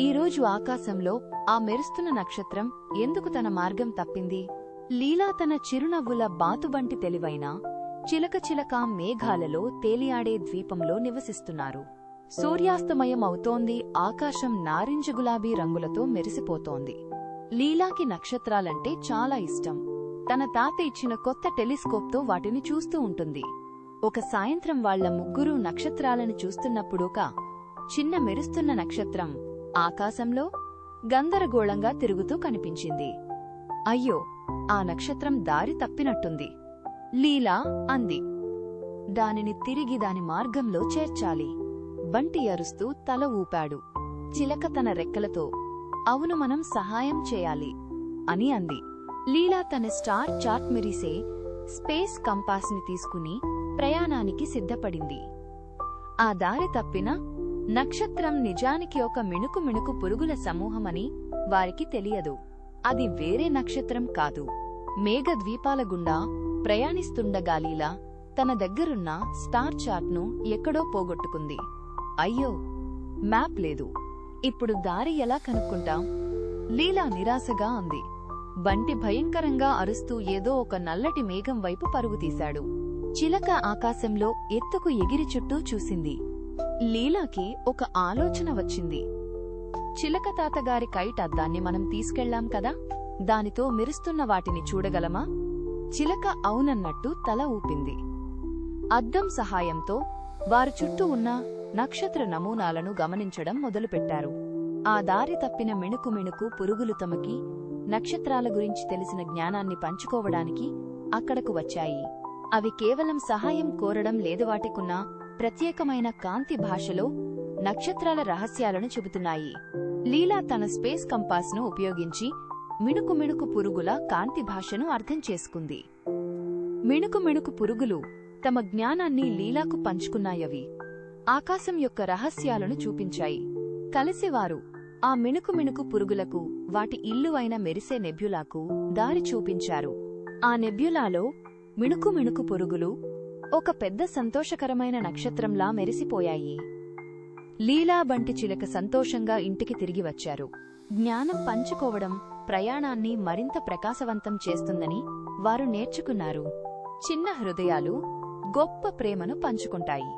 ఈరోజు ఆకాశంలో ఆ మెరుస్తున్న నక్షత్రం ఎందుకు తన మార్గం తప్పింది? లీలా తన చిరునవ్వుల బాతుబంటి తెలివైన చిలకచిలక మేఘాలలో తేలియాడే ద్వీపంలో నివసిస్తున్నారు. సూర్యాస్తమయం అవుతోంది ఆకాశం నారింజ గులాబీ రంగులతో మెరిసిపోతోంది. లీలాకి నక్షత్రాలంటే చాలా ఇష్టం. తన తాత ఇచ్చిన కొత్త టెలిస్కోప్తో వాటిని చూస్తూ ఉంటుంది. ఒక సాయంత్రం వాళ్ళ ముగ్గురు నక్షత్రాలను చూస్తున్నప్పుడుక చిన్న మెరుస్తున్న నక్షత్రం ఆకాశంలో గందరగోళంగా తిరుగుతూ కనిపించింది. అయ్యో ఆ నక్షత్రం దారి తప్పినట్టుంది. లీలా అంది. దానిని తిరిగి దాని మార్గంలో చేర్చాలి. బంటి అరుస్తూ తల ఊపాడు. చిలక తన రెక్కలతో అవును మనం సహాయం చేయాలి అని అంది. లీలా తన స్టార్ చార్ట్ మెరిసే స్పేస్ కంపాస్ని తీసుకుని ప్రయాణానికి సిద్ధపడింది. ఆ దారి తప్పిన నక్షత్రం నిజానికి ఒక మిణుకు మిణుకు పురుగుల సమూహమని వారికి తెలియదు. అది వేరే నక్షత్రం కాదు. మేఘద్వీపాల గుండా ప్రయాణిస్తుండగాలీలా తన దగ్గరున్న స్టార్ చార్ట్ను ఎక్కడో పోగొట్టుకుంది. అయ్యో! మ్యాప్ లేదు. ఇప్పుడు దారి ఎలా కనుక్కుంటాం? లీలా నిరాశగా అంది. బంటి భయంకరంగా అరుస్తూ ఏదో ఒక నల్లటి మేఘం వైపు పరుగుతీశాడు చిలక ఆకాశంలో ఎత్తుకు ఎగిరి చుట్టూ చూసింది. లీలాకి ఒక ఆలోచన వచ్చింది. చిలక తాతగారి కైట్ అద్దాన్ని మనం తీసుకెళ్ళాం కదా? దానితో మెరుస్తున్న వాటిని చూడగలమా? చిలక అవునన్నట్టు తల ఊపింది. అద్దం సహాయంతో వారు చుట్టూ ఉన్న నక్షత్ర నమూనాలను గమనించడం మొదలుపెట్టారు. ఆ దారి తప్పిన మిణుకు మిణుకు పురుగులు తమకి నక్షత్రాల గురించి తెలిసిన జ్ఞానాన్ని పంచుకోవడానికి అక్కడకు వచ్చాయి. అవి కేవలం సహాయం కోరడం లేదు వాటికున్న ప్రత్యేకమైన కాంతి భాషలో నక్షత్రాల రహస్యాలను చెబుతున్నాయి. లీలా తన స్పేస్ కంపాస్ను ఉపయోగించి మిణుకు మిణుకు పురుగుల కాంతి భాషను అర్థం చేసుకుంది. మిణుకు మిణుకు పురుగులు తమ జ్ఞానాన్ని లీలాకు పంచుకున్నాయవి. ఆకాశం యొక్క రహస్యాలను చూపించాయి. కలిసివారు ఆ మిణుకు మిణుకు పురుగులకు వాటి ఇల్లు అయిన మెరిసే నెబ్యులాకు దారి చూపించారు. ఆ నెబ్యులాలో మిణుకు మిణుకు పురుగులు ఒక పెద్ద సంతోషకరమైన నక్షత్రంలా మెరిసిపోయాయి. లీలా బంటి చిలక సంతోషంగా ఇంటికి తిరిగి వచ్చారు. జ్ఞానం పంచుకోవడం ప్రయాణాన్ని మరింత ప్రకాశవంతం చేస్తుందని వారు నేర్చుకున్నారు. చిన్న హృదయాలు గొప్ప ప్రేమను పంచుకుంటాయి.